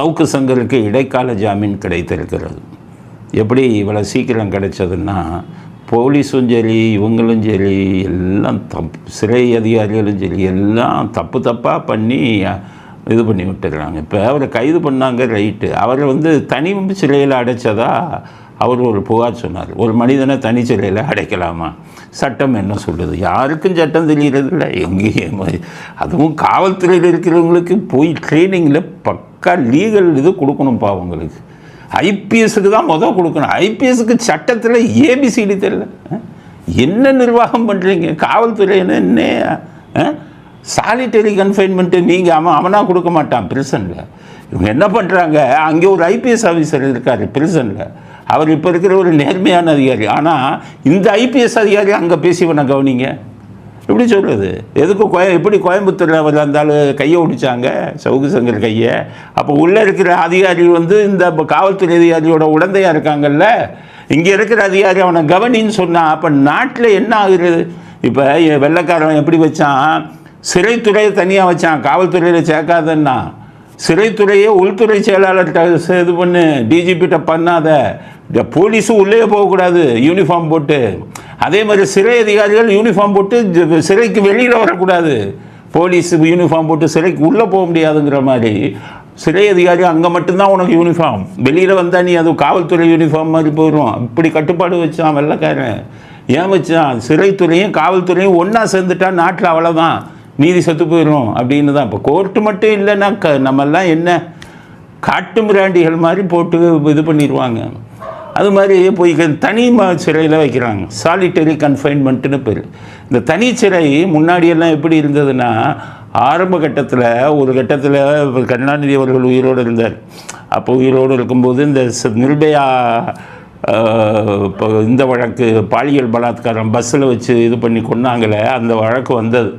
சவுக்கு சங்கருக்கு இடைக்கால ஜாமீன் கிடைத்திருக்கிறது. எப்படி இவ்வளோ சீக்கிரம் கிடைச்சதுன்னா போலீஸும் சரி இவங்களும் சரி எல்லாம் தப்பு சிறை அதிகாரிகளும் சரி எல்லாம் தப்பு தப்பாக பண்ணி இது பண்ணி விட்டுக்கிறாங்க இப்போ அவரை கைது பண்ணாங்க ரைட்டு. அவரை வந்து தனி சிறையில் அடைச்சதா? அவர் ஒரு புகார் சொன்னார். ஒரு மனிதனை தனி அடைக்கலாமா? சட்டம் என்ன சொல்லுது? யாருக்கும் சட்டம் தெரியறதில்ல எங்கேயும் அதுவும் காவல்துறையில் இருக்கிறவங்களுக்கு போய் ட்ரைனிங்கில் பக்கா லீகல் இது கொடுக்கணும்ப்பா அவங்களுக்கு. ஐபிஎஸ்க்கு தான் முதல் கொடுக்கணும். ஐபிஎஸ்க்கு சட்டத்தில் ஏபிசிடி தெரியல. என்ன நிர்வாகம் பண்ணுறீங்க காவல்துறை என்ன சாலிட்டரி கன்ஃபைன்மெண்ட்டு நீங்கள் அவன் அவனாக கொடுக்க மாட்டான் பிரிசனில் இவங்க என்ன பண்ணுறாங்க அங்கே ஒரு ஐபிஎஸ் ஆஃபீஸர் இருக்கார் பிரிசனில் அவர் இப்போ இருக்கிற ஒரு நேர்மையான அதிகாரி. ஆனால் இந்த ஐபிஎஸ் அதிகாரி அங்கே பேசிவனை கவனிங்க. எப்படி சொல்கிறது எதுக்கு கோய எப்படி கோயம்புத்தூரில் அவர் இருந்தாலும் கையை ஒடிச்சாங்க சவுக்கு சங்கர் கையை? அப்போ உள்ளே இருக்கிற அதிகாரி வந்து இந்த காவல்துறை அதிகாரியோட உடந்தையாக இருக்காங்கல்ல? இங்கே இருக்கிற அதிகாரி அவனை கவனின்னு சொன்னான் அப்போ நாட்டில் என்ன ஆகுறது இப்போ வெள்ளைக்காரன் எப்படி வச்சான்? சிறைத்துறையை தனியாக வச்சான் காவல்துறையில் சேர்க்காதன்னா. சிறைத்துறையே உள்துறை செயலாளர்கிட்ட இது பண்ணு டிஜிபிட்ட பண்ணாத. இந்த போலீஸும் உள்ளே போகக்கூடாது யூனிஃபார்ம் போட்டு. அதே மாதிரி சிறை அதிகாரிகள் யூனிஃபார்ம் போட்டு சிறைக்கு வெளியில் வரக்கூடாது. போலீஸ் யூனிஃபார்ம் போட்டு சிறைக்கு உள்ளே போக முடியாதுங்கிற மாதிரி. சிறை அதிகாரி அங்கே மட்டும்தான் உனக்கு யூனிஃபார்ம் வெளியில் வந்தால் நீ அது காவல்துறை யூனிஃபார்ம் மாதிரி போயிடும் இப்படி கட்டுப்பாடு வச்சான் வெள்ளைக்காரன். ஏன் வச்சான்? சிறைத்துறையும் காவல்துறையும் ஒன்றா சேர்ந்துட்டா நாட்டில் அவ்வளோதான் நீதி செத்து போயிடும் அப்படின்னு தான். இப்போ கோர்ட்டு மட்டும் இல்லைன்னா க நம்மெல்லாம் என்ன காட்டு மிராண்டிகள் மாதிரி போட்டு இது பண்ணிடுவாங்க அது மாதிரி போய் தனி ம- சிறையில் வைக்கிறாங்க. சாலிட்டரி கன்ஃபைன்மெண்ட்டுன்னு பேர். இந்த தனி சிறை முன்னாடியெல்லாம் எப்படி இருந்ததுன்னா ஆரம்ப கட்டத்தில் ஒரு கட்டத்தில் கருணாநிதி அவர்கள் உயிரோடு இருந்தார். அப்போ உயிரோடு இருக்கும்போது இந்த நிர்பயா இப்போ இந்த வழக்கு பாலியல் பலாத்காரம் பஸ்ஸில் வச்சு இது பண்ணி கொன்னாங்களே அந்த வழக்கு வந்தது.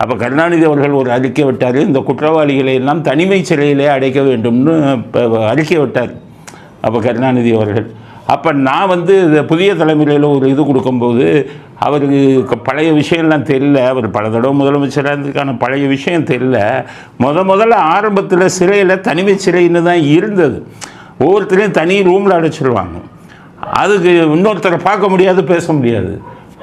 அப்போ கருணாநிதி அவர்கள் ஒரு அறிக்கை விட்டார். இந்த குற்றவாளிகளை எல்லாம் தனிமை சிறையிலே அடைக்க வேண்டும்னு இப்போ அறிக்கை விட்டார். அப்போ கருணாநிதி அவர்கள். அப்போ நான் வந்து இந்த புதிய தலைமுறையில் ஒரு இது கொடுக்கும்போது அவருக்கு பழைய விஷயம்லாம் தெரியல. அவர் பல தடவை முதலமைச்சராக இருந்ததுக்கான பழைய விஷயம் தெரியல. முத முதல்ல ஆரம்பத்தில் சிறையில் தனிமை சிறைன்னு தான் இருந்தது. ஒவ்வொருத்தரையும் தனி ரூமில் அடைச்சிருவாங்க. அதுக்கு இன்னொருத்தரை பார்க்க முடியாது பேச முடியாது.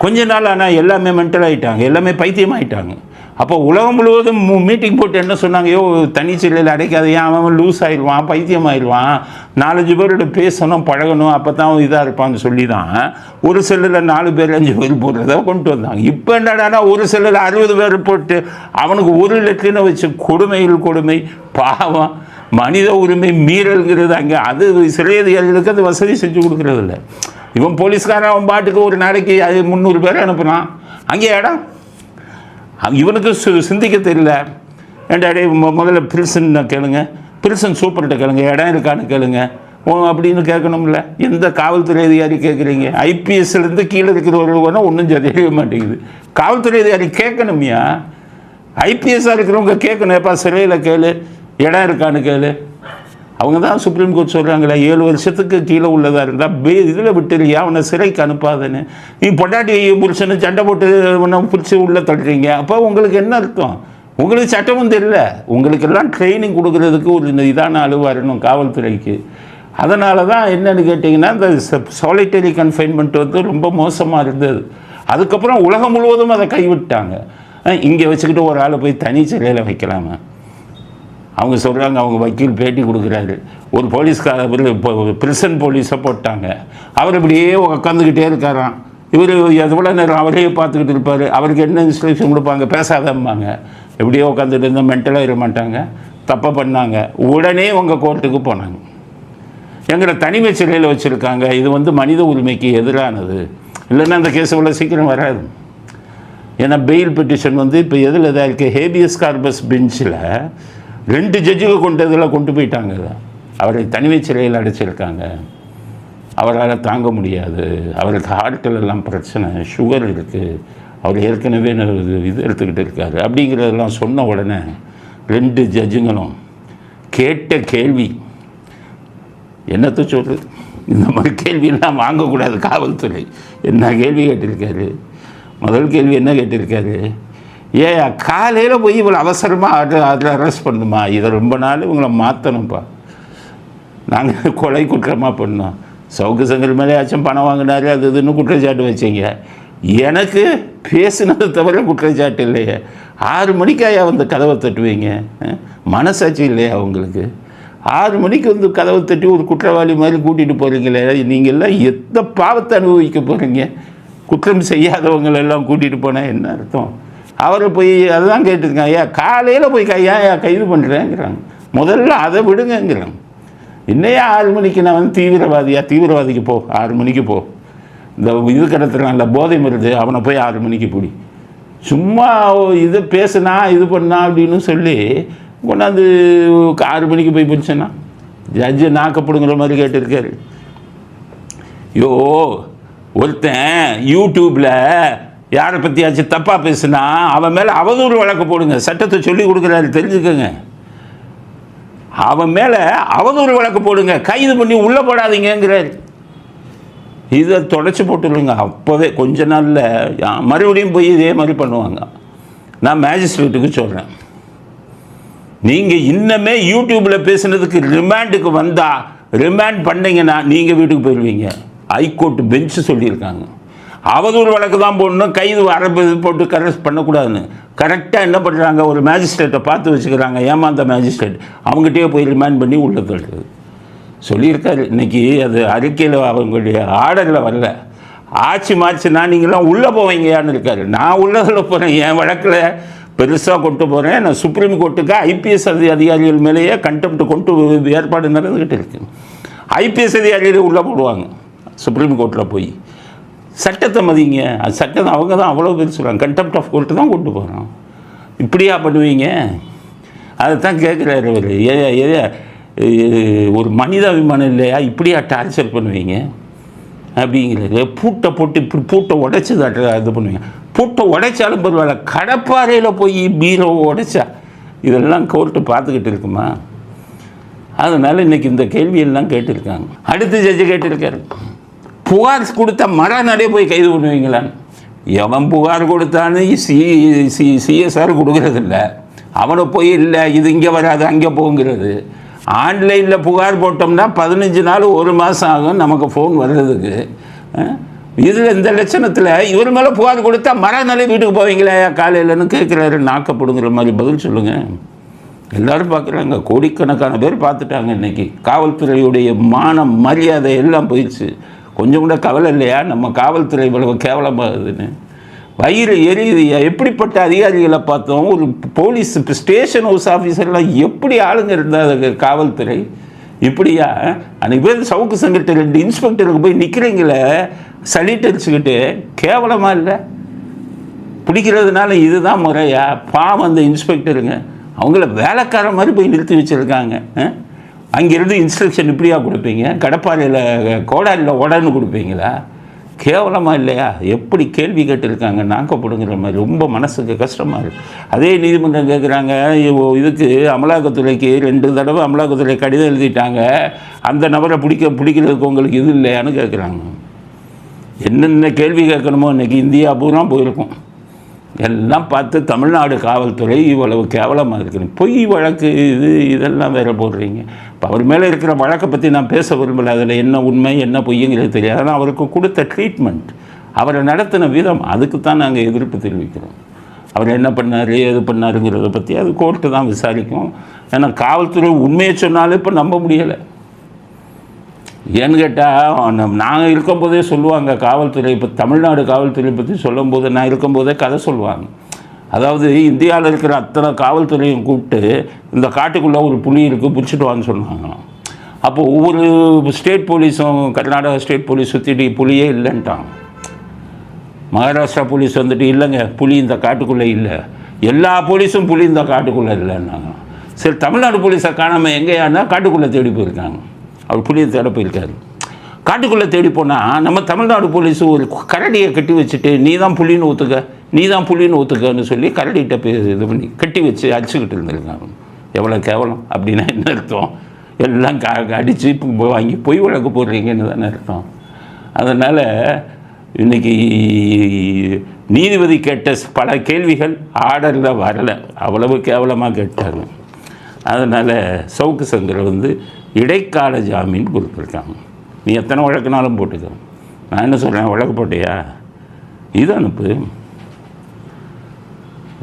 கொஞ்ச நாள் ஆனால் எல்லாமே மென்டல் ஆகிட்டாங்க எல்லாமே பைத்தியமாகிட்டாங்க அப்போ உலகம் முழுவதும் மீட்டிங் போட்டு என்ன சொன்னாங்க? ஐயோ தனி சிலையில் அடைக்காது ஏன் அவன் லூஸ் ஆயிடுவான் பைத்தியம் ஆயிடுவான் நாலஞ்சு பேரோட பேசணும் பழகணும் அப்போ தான் இதாக இருப்பான்னு சொல்லி தான் ஒரு செல்லில் நாலு பேர் அஞ்சு பேர் போடுறத கொண்டு வந்தாங்க. இப்போ என்னடானா ஒரு செல்லில் அறுபது பேர் போட்டு அவனுக்கு ஒரு லெட்டினை வச்சு கொடுமையில் கொடுமை பாவம் மனித உரிமை மீறல்கிறது அங்கே அது சிறை அதிகாரிகளுக்கு அது வசதி செஞ்சு கொடுக்கறது இவன் போலீஸ்காரன் அவன் பாட்டுக்கு ஒரு நாளைக்கு அது முந்நூறு பேர் அனுப்புனான் அங்கே இடம் இவனுக்கு சிந்திக்க தெரியல ஏன்டா முதல்ல பில்சன் கேளுங்க. பில்சன் சூப்பர்கிட்ட கேளுங்க. இடம் இருக்கான்னு கேளுங்க. ஓ அப்படின்னு கேட்கணும்ல. எந்த காவல்துறை அதிகாரி கேட்குறீங்க? ஐபிஎஸ்லேருந்து கீழே இருக்கிறவர்கள் ஒன்றும் தெரிய மாட்டேங்குது. காவல்துறை அதிகாரி கேட்கணுமியா? ஐபிஎஸ்ஸாக இருக்கிறவங்க கேட்கணும். எப்பா சிறையில் கேளு. இடம் இருக்கான்னு கேளு. அவங்க தான் சுப்ரீம் கோர்ட் சொல்கிறாங்களே ஏழு வருஷத்துக்கு கீழே உள்ளதாக இருந்தால் பே இதில் விட்டுறியா? அவனை சிறைக்கு அனுப்பாதன்னு. நீ பொண்டாட்டி புருஷனை சண்டை போட்டு உன்னை பிடிச்சி உள்ளே தள்ளுறீங்க அப்போ உங்களுக்கு என்ன அர்த்தம்? உங்களுக்கு சட்டமும் தெரியல. உங்களுக்கெல்லாம் ட்ரைனிங் கொடுக்கறதுக்கு ஒரு இந்த இதான ஆளு வரணும் காவல்துறைக்கு. அதனால தான் என்னென்னு கேட்டிங்கன்னா இந்த சாலிட்டரி கன்ஃபைன்மெண்ட் வந்து ரொம்ப மோசமாக இருந்தது. அதுக்கப்புறம் உலகம் முழுவதும் அதை கைவிட்டாங்க. இங்கே வச்சுக்கிட்டு ஒரு ஆளை போய் தனி சிறையில் வைக்கலாமா? அவங்க சொல்கிறாங்க அவங்க வக்கீல் பேட்டி கொடுக்குறாரு. ஒரு போலீஸ்கார இப்போ பிரிசன் போலீஸை போட்டாங்க. அவர் இப்படியே உட்காந்துக்கிட்டே இருக்காராம். இவர் எவ்வளோ நேரம் அவரையே பார்த்துக்கிட்டு இருப்பார். அவருக்கு என்ன இன்ஸ்ட்ரக்ஷன் கொடுப்பாங்க? பேசாதம்பாங்க. இப்படியே உட்காந்துட்டு இருந்தால் மென்டலாக இருக்க மாட்டாங்க தப்பாக பண்ணாங்க. உடனே உங்கள் கோர்ட்டுக்கு போனாங்க. எங்களை தனிமை சிறையில் வச்சுருக்காங்க. இது வந்து மனித உரிமைக்கு எதிரானது. இல்லைன்னா அந்த கேஸ் இவ்வளோ சீக்கிரம் வராது. ஏன்னா பெயில் பெட்டிஷன் வந்து இப்போ எதில் இதாக இருக்குது ஹேபியஸ் கார்பஸ் பெஞ்சில் ரெண்டு ஜட்ஜுங்க கொண்டதில் கொண்டு போயிட்டாங்க. அவரை தனிமை சிறையில் அடைச்சிருக்காங்க. அவரால் தாங்க முடியாது. அவருக்கு ஹார்ட்டில் எல்லாம் பிரச்சனை சுகர் இருக்குது அவர் ஏற்கனவே இது இது எடுத்துக்கிட்டு இருக்காரு. அப்படிங்கிறதெல்லாம் சொன்ன உடனே ரெண்டு ஜட்ஜுங்களும் கேட்ட கேள்வி என்னத்தை சொல்கிறது இந்த மாதிரி கேள்வியெல்லாம் வாங்கக்கூடாது காவல்துறை. என்ன கேள்வி கேட்டிருக்காரு? முதல் கேள்வி என்ன கேட்டிருக்காரு? ஏன் காலையில் போய் இவ்வளோ அவசரமாக அதில் அதில் அரெஸ்ட் பண்ணுமா? இதை ரொம்ப நாள் இவங்களை மாற்றணும்ப்பா நாங்கள் கொலை குற்றமாக பண்ணோம். சவுக்கு சங்கர் மேலேயாச்சும் பணம் வாங்கினாரு அது இதுன்னு குற்றச்சாட்டு வச்சீங்க. எனக்கு பேசினது தவிர குற்றச்சாட்டு இல்லையே. ஆறு மணிக்காயா வந்து கதவை தட்டுவீங்க? மனசாட்சி இல்லையா உங்களுக்கு? ஆறு மணிக்கு வந்து கதவை தட்டி ஒரு குற்றவாளி மாதிரி கூட்டிகிட்டு போகிறீங்களே நீங்கள்லாம் எந்த பாவத்தை அனுபவிக்க போகிறீங்க குற்றம் செய்யாதவங்களெல்லாம் கூட்டிகிட்டு போனால் என்ன அர்த்தம்? அவரை போய் அதுதான் கேட்டிருக்காங்க. ஐயா காலையில் போய் கையா கைது பண்ணுறேங்கிறாங்க முதல்ல அதை விடுங்கங்கிறாங்க. என்னையா ஆறு மணிக்கு நான் வந்து தீவிரவாதியா? தீவிரவாதிக்கு போ ஆறு மணிக்கு போ. இந்த இது கடத்துறான்ல போதை மருந்து அவனை போய் ஆறு மணிக்கு பிடி. சும்மா இது பேசுனா இது பண்ணா அப்படின்னு சொல்லி கொண்டாந்து ஆறு மணிக்கு போய் பிடிச்சேன்னா ஜட்ஜு நாக்கப்படுங்கிற மாதிரி கேட்டிருக்காரு. யோ ஒருத்தன் யூடியூப்பில் யாரை பற்றியாச்சும் தப்பாக பேசுனா அவன் மேலே அவதூறு வழக்கு போடுங்க. சட்டத்தை சொல்லி கொடுக்குறாரு தெரிஞ்சுக்கோங்க. அவன் மேலே அவதூறு வழக்கு போடுங்க. கைது பண்ணி உள்ளே போடாதீங்கிறார் இதை தொடச்சி போட்டுருங்க. அப்போவே கொஞ்ச நாளில் மறுபடியும் போய் இதே மாதிரி பண்ணுவாங்க. நான் மேஜிஸ்ட்ரேட்டுக்கு சொல்கிறேன் நீங்கள் இன்னமே யூடியூப்பில் பேசுனதுக்கு ரிமாண்டுக்கு வந்தால் ரிமாண்ட் பண்ணிங்கன்னா நீங்கள் வீட்டுக்கு போயிடுவீங்க ஹைகோர்ட் பெஞ்சு சொல்லியிருக்காங்க. அவதூறு வழக்கு தான் போடணும். கைது அரபு இது போட்டு கரெக்ட் பண்ணக்கூடாதுன்னு. கரெக்டாக என்ன பண்ணுறாங்க ஒரு மேஜிஸ்ட்ரேட்டை பார்த்து வச்சுக்கிறாங்க. ஏமாந்த மேஜிஸ்ட்ரேட் அவங்ககிட்டயே போய் ரிமாண்ட் பண்ணி உள்ள தள்ளுறது சொல்லியிருக்காரு. இன்னைக்கு அது அறிக்கையில் அவங்களுடைய ஆர்டரில் வரல. ஆட்சி மாச்சுனா நீங்களாம் உள்ளே போவீங்கயான்னு இருக்காரு. நான் உள்ளதில் போகிறேன் என் வழக்கில் பெருசாக கொண்டு போகிறேன் நான் சுப்ரீம் கோர்ட்டுக்கு ஐபிஎஸ் அதிகாரிகள் மேலேயே கண்டெம்ட் கொண்டு ஏற்பாடு நடந்துக்கிட்டு இருக்கு. ஐபிஎஸ் அதிகாரிகள் உள்ளே போடுவாங்க. சுப்ரீம் கோர்ட்டில் போய். சட்டத்தை மதிங்க. அது சட்டம் அவங்க தான் அவ்வளோ பேர் சொல்கிறாங்க கண்டெம்ட் ஆஃப் கோர்ட்டு தான் கொண்டு போகிறோம் இப்படியா பண்ணுவீங்க? அதை தான் கேட்குறாரு அவர் ஏ ஏ ஒரு மனிதாபிமானம் இல்லையா? இப்படியா டார்ச்சர் பண்ணுவீங்க? அப்படிங்கிறது பூட்டை போட்டு இப்படி பூட்டை உடைச்சி தான் இது பண்ணுவீங்க. பூட்டை உடைச்சாலும் பரவாயில்ல. கடப்பாறையில் போய் பீரோ உடைச்சா இதெல்லாம் கோர்ட்டு பார்த்துக்கிட்டு இருக்குமா? அதனால் இன்னைக்கு இந்த கேள்வியெல்லாம் கேட்டிருக்காங்க. அடுத்த ஜட்ஜு கேட்டிருக்காரு. புகார் கொடுத்தா மரநடை போய் கைது பண்ணுவீங்களான்னு எவன் புகார் கொடுத்தான்னு சி சி சிஎஸ்ஆர் கொடுக்கறதில்ல. அவனை போய் இல்லை இது இங்கே வராது அங்கே போங்கிறது. ஆன்லைனில் புகார் போட்டோம்னா பதினஞ்சு நாள் ஒரு மாதம் ஆகும் நமக்கு ஃபோன் வர்றதுக்கு. இதில் இந்த லட்சணத்தில் இவர் மேலே புகார் கொடுத்தா மறுநாளே வீட்டுக்கு போவீங்களா காலையிலன்னு கேட்குறாரு நாக்கப்படுங்கிற மாதிரி பதில் சொல்லுங்கள் எல்லாரும் பார்க்குறாங்க கோடிக்கணக்கான பேர் பார்த்துட்டாங்க இன்னைக்கு. காவல்துறையுடைய மானம் மரியாதை எல்லாம் போயிடுச்சு. கொஞ்சம் கூட கவலை இல்லையா? நம்ம காவல்துறை இவ்வளவு கேவலமாகுதுன்னு வயிறு எரியுது. எப்படிப்பட்ட அதிகாரிகளை பார்த்தோம்? ஒரு போலீஸ் இப்போ ஸ்டேஷன் ஹவுஸ் ஆஃபீஸர்லாம் எப்படி ஆளுங்க இருந்தாங்க காவல்துறை? இப்படியா? அன்றைக்கு பேர் சவுக்கு சங்கிட்ட ரெண்டு இன்ஸ்பெக்டருக்கு போய் நிற்கிறீங்களே சளிட்டடிச்சுக்கிட்டு கேவலமாக இல்லை? பிடிக்கிறதுனால இதுதான் முறையா? பாவம் அந்த இன்ஸ்பெக்டருங்க. அவங்கள வேலைக்கார மாதிரி போய் நிறுத்தி வச்சுருக்காங்க. அங்கேருந்து இன்ஸ்ட்ரக்ஷன் இப்படியா கொடுப்பீங்க? கடப்பாறையில் கோடாரியில் ஓடான்னு கொடுப்பீங்களா? கேவலமாக இல்லையா? எப்படி கேள்வி கேட்டிருக்காங்க? நாக்கப்படுங்கிற மாதிரி ரொம்ப மனசுக்கு கஷ்டமாக இருக்குது அதே நீதிமன்றம் கேட்குறாங்க இதுக்கு அமலாக்கத்துறைக்கு ரெண்டு தடவை அமலாக்கத்துறை கடிதம் எழுதிட்டாங்க. அந்த நபரை பிடிக்க பிடிக்கிறதுக்கு உங்களுக்கு இது இல்லையான்னு கேட்குறாங்க என்னென்ன கேள்வி கேட்கணுமோ இன்றைக்கி இந்தியா பூரா போயிருக்கும். எல்லாம் பார்த்து தமிழ்நாடு காவல்துறை இவ்வளவு கேவலமாக இருக்குது பொய் வழக்கு இது இதெல்லாம் வேற போடுறீங்க. இப்போ அவர் மேலே இருக்கிற வழக்கை பற்றி நான் பேச விரும்பல. அதில் என்ன உண்மை என்ன பொய்யுங்கிறது தெரியாது. ஆனால் அவருக்கு கொடுத்த ட்ரீட்மெண்ட் அவரை நடத்தின விதம் அதுக்கு தான் நாங்கள் எதிர்ப்பு தெரிவிக்கிறோம். அவர் என்ன பண்ணார் எது பண்ணாருங்கிறத பற்றி அது கோர்ட்டு தான் விசாரிக்கும். ஏன்னா காவல்துறை உண்மையை சொன்னாலும் இப்போ நம்ப முடியலை. ஏன்னு கேட்டால் நாங்கள் இருக்கும்போதே சொல்லுவாங்க காவல்துறை இப்போ தமிழ்நாடு காவல்துறை பற்றி சொல்லும்போது நான் இருக்கும்போதே கதை சொல்லுவாங்க. அதாவது இந்தியாவில் இருக்கிற அத்தனை காவல்துறையும் கூப்பிட்டு இந்த காட்டுக்குள்ளே ஒரு புலி இருக்குது பிடிச்சிட்டு வான்னு சொன்னாங்களாம். அப்போ ஒவ்வொரு ஸ்டேட் போலீஸும் கர்நாடகா ஸ்டேட் போலீஸ் சுற்றிட்டு புலியே இல்லைன்ட்டாங்க மகாராஷ்டிரா போலீஸ் வந்துட்டு இல்லைங்க புலி இந்த காட்டுக்குள்ளே இல்லை. எல்லா போலீஸும் புலி இந்த காட்டுக்குள்ளே இல்லைன்னாங்க சரி தமிழ்நாடு போலீஸை காணாமல் எங்கேயானா காட்டுக்குள்ளே தேடி போயிருக்காங்க. அவர் புலியை தேட போயிருக்காரு. காட்டுக்குள்ளே தேடி போனால் நம்ம தமிழ்நாடு போலீஸ் ஒரு கரடியை கட்டி வச்சுட்டு நீ தான் புலின்னு ஒத்துக்க. நீ தான் புள்ளின்னு ஒத்துக்கன்னு சொல்லி கரடிகிட்ட போய் இது பண்ணி கட்டி வச்சு அடிச்சுக்கிட்டு இருந்திருக்காங்க. எவ்வளோ கேவலம் அப்படின்னா என்ன அர்த்தம்? எல்லாம் க அடித்து வாங்கி பொய் வழக்கு போடுறீங்கன்னு தானே அர்த்தம். அதனால் இன்னைக்கு நீதிபதி கேட்ட பல கேள்விகள் ஆர்டரில் வரலை. அவ்வளவு கேவலமாக கேட்டாங்க. அதனால் சவுக்கு சங்கரை வந்து இடைக்கால ஜாமீன் கொடுத்துருக்காங்க. நீ எத்தனை வழக்குனாலும் போட்டுக்க. நான் என்ன சொல்கிறேன் வழக்கு போட்டியா? இது அனுப்பு.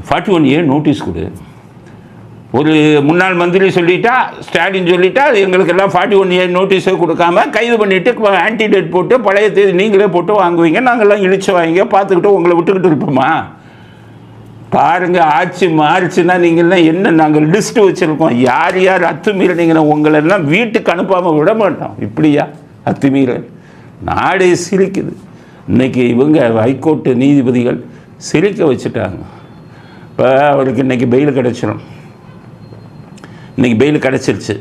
ஃபார்ட்டி ஒன் ஏ நோட்டீஸ் கொடு. ஒரு முன்னாள் மந்திரி சொல்லிட்டா ஸ்டாலின் சொல்லிட்டா எங்களுக்கு எல்லாம் ஃபார்ட்டி ஒன் இயர் நோட்டீஸே கொடுக்காம கைது பண்ணிவிட்டு ஆன்டிடேட் போட்டு பழைய தேதி நீங்களே போட்டு வாங்குவீங்க நாங்கள்லாம் இழிச்சு வாங்கிங்க பார்த்துக்கிட்டு உங்களை விட்டுக்கிட்டு இருப்போமா? பாருங்கள் ஆட்சி மாறிச்சுன்னா நீங்கள்லாம் என்ன நாங்கள் லிஸ்ட்டு வச்சுருக்கோம். யார் யார் அத்துமீறினீங்கன்னா உங்களெல்லாம் வீட்டுக்கு அனுப்பாமல் விட மாட்டோம். இப்படியா? அத்துமீறல். நாடே சிரிக்குது. இன்னைக்கு இவங்க ஹைகோர்ட்டு நீதிபதிகள் சிரிக்க வச்சுட்டாங்க. இப்போ அவருக்கு இன்றைக்கி பெயில் கிடச்சிடும் இன்றைக்கி பெயில் கிடச்சிருச்சு.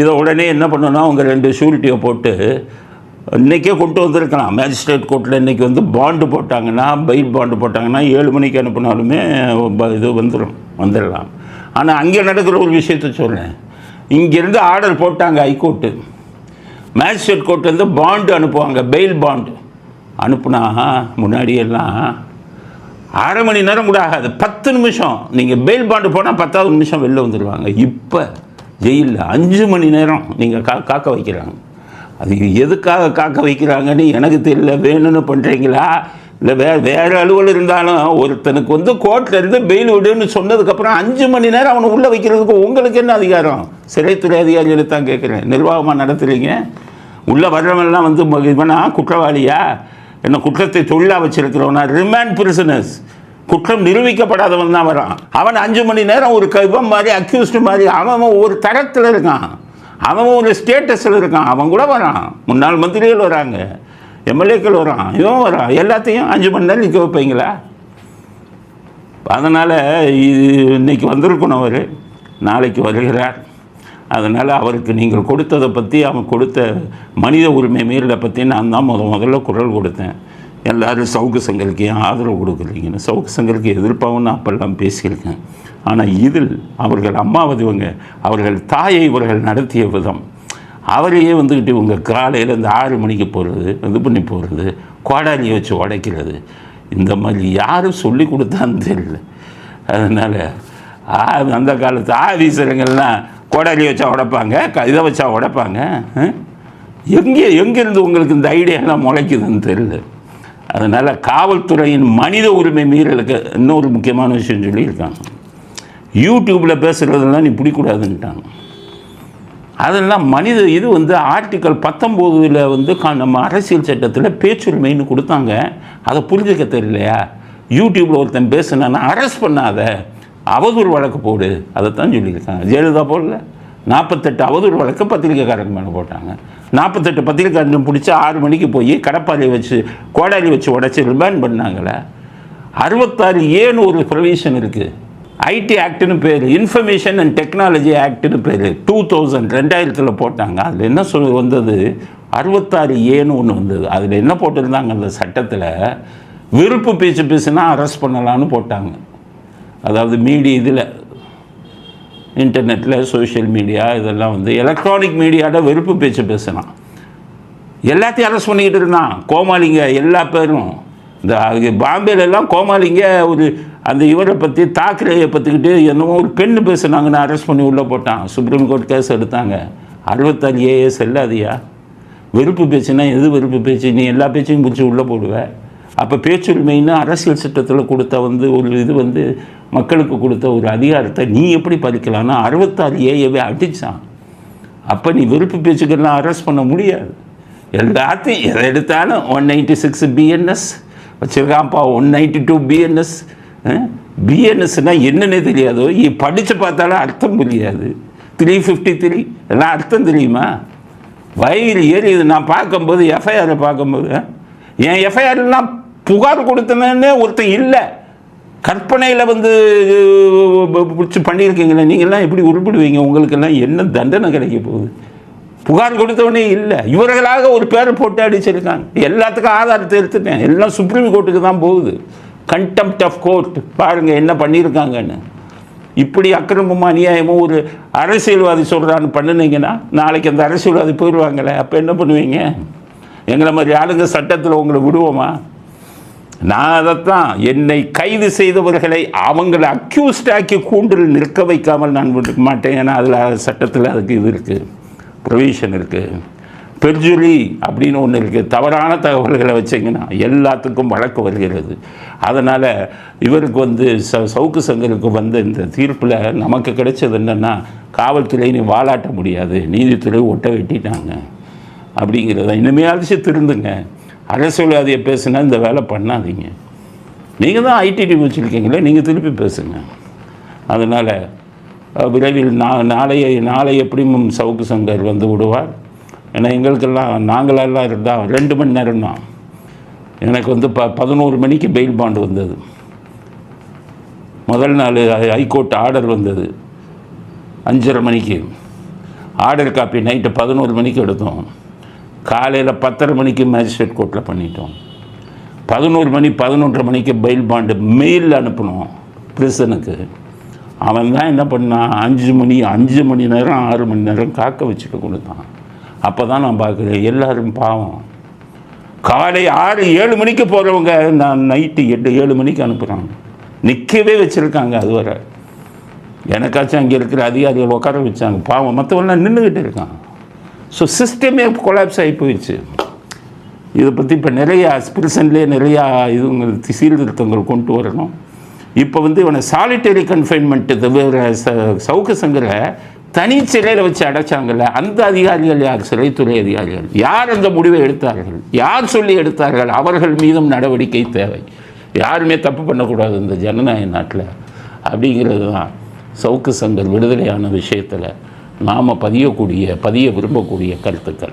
இதை உடனே என்ன பண்ணணும் அவங்க ரெண்டு ஷூரிட்டியை போட்டு இன்றைக்கே கொண்டு வந்திருக்கலாம். மேஜிஸ்ட்ரேட் கோர்ட்டில் இன்றைக்கி வந்து பாண்டு போட்டாங்கன்னா பெயில் பாண்டு போட்டாங்கன்னா ஏழு மணிக்கு அனுப்பினாலுமே இது வந்துடும் வந்துடலாம் ஆனால் அங்கே நடக்கிற ஒரு விஷயத்த சொல்கிறேன் இங்கேருந்து ஆர்டர் போட்டாங்க ஹைகோர்ட்டு மேஜிஸ்ட்ரேட் கோர்ட்லேருந்து பாண்டு அனுப்புவாங்க பெயில் பாண்டு அனுப்புனா முன்னாடியெல்லாம் அரை மணி நேரம் கூட ஆகாது. பத்து நிமிஷம். நீங்கள் பெயில் பாண்டு போனால் பத்தாவது நிமிஷம் வெளில வந்துடுவாங்க இப்போ ஜெயிலில் அஞ்சு மணி நேரம் நீங்கள் கா காக்க வைக்கிறாங்க. அது எதுக்காக காக்க வைக்கிறாங்கன்னு எனக்கு தெரியல. வேணும்னு பண்ணுறீங்களா இல்லை வே வேறு அலுவல் இருந்தாலும் ஒருத்தனுக்கு வந்து கோர்ட்லேருந்து பெயில் விடுன்னு சொன்னதுக்கப்புறம் அஞ்சு மணி நேரம் அவனை உள்ளே வைக்கிறதுக்கு உங்களுக்கு என்ன அதிகாரம்? சிறைத்துறை அதிகாரிகளை தான் கேட்குறேன். நிர்வாகமாக நடத்துகிறீங்க உள்ளே வர்றவன்லாம் வந்து இவனா? குற்றவாளியா? என்ன குற்றத்தை தொழிலாக வச்சிருக்கிறவனா ரிமாண்ட் பிரிசனர்ஸ் குற்றம் நிரூபிக்கப்படாதவன் தான் வரான் அவன் அஞ்சு மணி நேரம் ஒரு கவிபம் மாதிரி அக்யூஸ்டு மாதிரி அவன் அவன் ஒரு தரத்தில் இருக்கான். அவன் ஒரு ஸ்டேட்டஸில் இருக்கான். அவன் கூட வரான். முன்னாள் மந்திரிகள் வராங்க. எம்எல்ஏக்கள் வரான். இவன் வரான். எல்லாத்தையும் அஞ்சு மணி நேரம் நிற்க வைப்பீங்களா? அதனால் இது இன்னைக்கு வந்திருக்கணும் அவர். நாளைக்கு வருகிறார். அதனால் அவருக்கு நீங்கள் கொடுத்ததை பற்றி அவன் கொடுத்த மனித உரிமை மீறலை பற்றி நான் தான் முத முதல்ல குரல் கொடுத்தேன். எல்லோரும் சவுக்கு சங்கருக்கு ஏன் ஆதரவு கொடுக்குறீங்கன்னு. சவுக்கு சங்கலுக்கு எதிர்ப்பாகவும் நான் அப்பெல்லாம் பேசியிருக்கேன். ஆனால் இதில் அவர்கள் அம்மாவது இவங்க அவர்கள் தாயை இவர்கள் நடத்திய விதம். அவரையே வந்துக்கிட்டு இவங்க காலையில் இந்த ஆறு மணிக்கு போகிறது இது பண்ணி போகிறது கோடாலியை வச்சு உடைக்கிறது. இந்த மாதிரி யாரும் சொல்லி கொடுத்தான்னு தெரியல. அதனால் அந்த காலத்து ஆதீசரங்கள்லாம் கோடாலி வச்சா உடைப்பாங்க க- இதை வச்சா உடைப்பாங்க எங்கே எங்கேருந்து உங்களுக்கு இந்த ஐடியாலாம் முளைக்குதுன்னு தெரியல. அதனால் காவல்துறையின் மனித உரிமை மீறலுக்கு இன்னொரு முக்கியமான விஷயம் சொல்லியிருக்காங்க. யூடியூப்பில் பேசுகிறதெல்லாம் நீ பிடிக்கூடாதுன்ட்டாங்க. அதெல்லாம் மனித இது வந்து ஆர்டிக்கல் பத்தொம்போதில் வந்து கா- நம்ம அரசியல் சட்டத்தில் பேச்சுரிமைன்னு கொடுத்தாங்க. அதை புரிஞ்சுக்க தெரியலையா? யூடியூப்பில் ஒருத்தன் பேசுனான்னு அரெஸ்ட் பண்ணாத. அவதூறு வழக்கு போடு அதைத்தான் சொல்லியிருக்காங்க. ஜெயலலிதா போடல. நாற்பத்தெட்டு அவதூறு வழக்கு பத்திரிக்கைக்காரங்க மேலே போட்டாங்க. நாற்பத்தெட்டு பத்திரிக்கைக்காரன் பிடிச்சி ஆறு மணிக்கு போய் கடப்பாலையை வச்சு கோடாலி வச்சு உடச்சி ரிமாண்ட் பண்ணாங்களே. அறுபத்தாறு ஏன்னு ஒரு ப்ரொவிஷன் இருக்குது ஐடி ஆக்டுன்னு பேர் இன்ஃபர்மேஷன் அண்ட் டெக்னாலஜி ஆக்டுன்னு பேர். டூ தௌசண்ட் ரெண்டாயிரத்தில் போட்டாங்க. அதில் என்ன சொல் வந்தது? அறுபத்தாறு ஏன்னு ஒன்று வந்தது. அதில் என்ன போட்டிருந்தாங்க அந்த சட்டத்தில்? விருப்பு பேச்சு பேசுனா அரெஸ்ட் பண்ணலான்னு போட்டாங்க. அதாவது மீடியா இதில் இன்டர்நெட்டில் சோஷியல் மீடியா இதெல்லாம் வந்து எலக்ட்ரானிக் மீடியாவில் வெறுப்பு பேச்சு பேசலாம் எல்லாத்தையும் அரெஸ்ட் பண்ணிக்கிட்டு இருந்தான். கோமாளிங்க எல்லா பேரும். இந்த பாம்பேலெல்லாம் கோமாளிங்க ஒரு அந்த இவரை பற்றி தாக்கரேயை பற்றிக்கிட்டு என்னமோ ஒரு பெண் பேசுனாங்கன்னு அரெஸ்ட் பண்ணி உள்ளே போட்டான். சுப்ரீம் கோர்ட் கேஸ் எடுத்தாங்க. அறுபத்தாறு ஏஎஸ் செல்லாதியா வெறுப்பு பேச்சுன்னா எது வெறுப்பு பேச்சு? நீ எல்லா பேச்சையும் பிடிச்சி உள்ளே போடுவ. அப்போ பேச்சுரிமைன்னு அரசியல் சட்டத்தில் கொடுத்த வந்து ஒரு இது வந்து மக்களுக்கு கொடுத்த ஒரு அதிகாரத்தை நீ எப்படி பறிக்கலாம்னா அறுபத்தாறு ஏஏவே அடித்தான் அப்போ நீ விருப்பு பேச்சுக்கெல்லாம் அரெஸ்ட் பண்ண முடியாது. எல்லாத்தையும் எதை எடுத்தாலும் ஒன் நைன்டி சிக்ஸ் பிஎன்எஸ் வச்சுருக்கான்ப்பா ஒன் நைன்டி டூ பிஎன்எஸ் பிஎன்எஸ்னால் என்னென்னே தெரியாதோ இ படித்து பார்த்தாலும் அர்த்தம் புரியாது. த்ரீ ஃபிஃப்டி த்ரீ எல்லாம் அர்த்தம் தெரியுமா? வயிறு ஏறி இது நான் பார்க்கும்போது எஃப்ஐஆரை பார்க்கும்போது என் எஃப்ஐஆர்லாம் புகார் கொடுத்தனே ஒருத்தன் இல்லை. கற்பனையில் வந்து பிடிச்சி பண்ணியிருக்கீங்களே நீங்கள்லாம் எப்படி உருப்பிடுவீங்க? உங்களுக்கெல்லாம் என்ன தண்டனை கிடைக்க போகுது? புகார் கொடுத்தவனே இல்லை. இவர்களாக ஒரு பேரை போட்டு அடிச்சிருக்காங்க. எல்லாத்துக்கும் ஆதாரத்தை எடுத்துட்டேன். எல்லாம் சுப்ரீம் கோர்ட்டுக்கு தான் போகுது. கண்டெம்ட் ஆஃப் கோர்ட் பாருங்கள் என்ன பண்ணியிருக்காங்கன்னு. இப்படி அக்கிரமமும் அநியாயமும் ஒரு அரசியல்வாதி சொல்கிறான்னு பண்ணுனீங்கன்னா நாளைக்கு அந்த அரசியல்வாதி போயிடுவாங்களே அப்போ என்ன பண்ணுவீங்க? எங்களை மாதிரி ஆளுங்க சட்டத்தில் உங்களை விடுவோமா? நான் அதைத்தான் என்னை கைது செய்தவர்களை அவங்களை அக்யூஸ்ட் ஆக்கி கூண்டில் நிற்க வைக்காமல் நான் விட மாட்டேன். ஏன்னா அதில் சட்டத்தில் அதுக்கு இது இருக்குது ப்ரொவிஷன் இருக்குது பெர்ஜுரி அப்படின்னு ஒன்று இருக்குது தவறான தகவல்களை வச்சிங்கன்னா எல்லாத்துக்கும் வழக்கு வருகிறது. அதனால் இவருக்கு வந்து ச சவுக்கு சங்கருக்கு வந்த இந்த தீர்ப்பில் நமக்கு கிடைச்சது என்னென்னா காவல்துறை நீ வாலாட்ட முடியாது. நீதித்துறை ஒட்ட வெட்டிட்டாங்க. அப்படிங்கிறத இனிமையாச்சு திருந்துங்க. அரசியல்வாதியை பேசுனா இந்த வேலை பண்ணாதீங்க. நீங்கள் தான் ஐடிடி வச்சுருக்கீங்களே நீங்கள் திருப்பி பேசுங்க. அதனால் விரைவில் நா நாளைய நாளை எப்படியும் சவுக்கு சங்கர் வந்து விடுவார். ஏன்னா எங்களுக்கெல்லாம் நாங்களெல்லாம் இருந்தால் ரெண்டு மணி நேரம் தான். எனக்கு வந்து ப பதினோரு மணிக்கு பெயில் பாண்டு வந்தது. முதல் நாள் ஹைகோர்ட் ஆர்டர் வந்தது. அஞ்சரை மணிக்கு. ஆர்டர் காப்பி நைட்டு பதினோரு மணிக்கு எடுத்தோம். காலையில் பத்தரை மணிக்கு மேஜிஸ்ட்ரேட் கோர்ட்டில் பண்ணிட்டோம். பதினோரு மணி பதினொன்றரை மணிக்கு பெயில் பாண்டு மெயில் அனுப்பணும் பிரிசனுக்கு அவன் தான் என்ன பண்ணான் அஞ்சு மணி அஞ்சு மணி நேரம் ஆறு மணி நேரம் காக்க வச்சுட்டு கொடுத்தான். அப்போ தான் நான் பார்க்குறேன் எல்லோரும் பாவம். காலை ஆறு ஏழு மணிக்கு போகிறவங்க நான் நைட்டு எட்டு ஏழு மணிக்கு அனுப்புகிறாங்க நிற்கவே வச்சுருக்காங்க அது வரை. எனக்காச்சும் அங்கே இருக்கிற அதிகாரிகள் உட்கார வச்சாங்க. பாவம் மற்றவெல்லாம் நின்றுக்கிட்டு இருக்கான் ஸோ சிஸ்டமே கொலாப்ஸ் ஆகி போயிடுச்சு. இதை பற்றி இப்போ நிறையா பிரிசன்லேயே நிறையா இதுங்க சீர்திருத்தங்கள் கொண்டு வரணும். இப்போ வந்து இவனை சாலிட்டரி கன்ஃபைன்மெண்ட்டு தவிர ச சவுக்கு சங்கரை தனி சிறையில் வச்சு அடைச்சாங்கல்ல அந்த அதிகாரிகள் யார்? சிறைத்துறை அதிகாரிகள். யார் அந்த முடிவை எடுத்தார்கள்? யார் சொல்லி எடுத்தார்கள்? அவர்கள் மீதும் நடவடிக்கை தேவை. யாருமே தப்பு பண்ணக்கூடாது இந்த ஜனநாயக நாட்டில். அப்படிங்கிறது தான் சவுக்கு சங்கர் விடுதலையான விஷயத்தில் நாம் பதியக்கூடிய பதிய விரும்பக்கூடிய கருத்துக்கள்.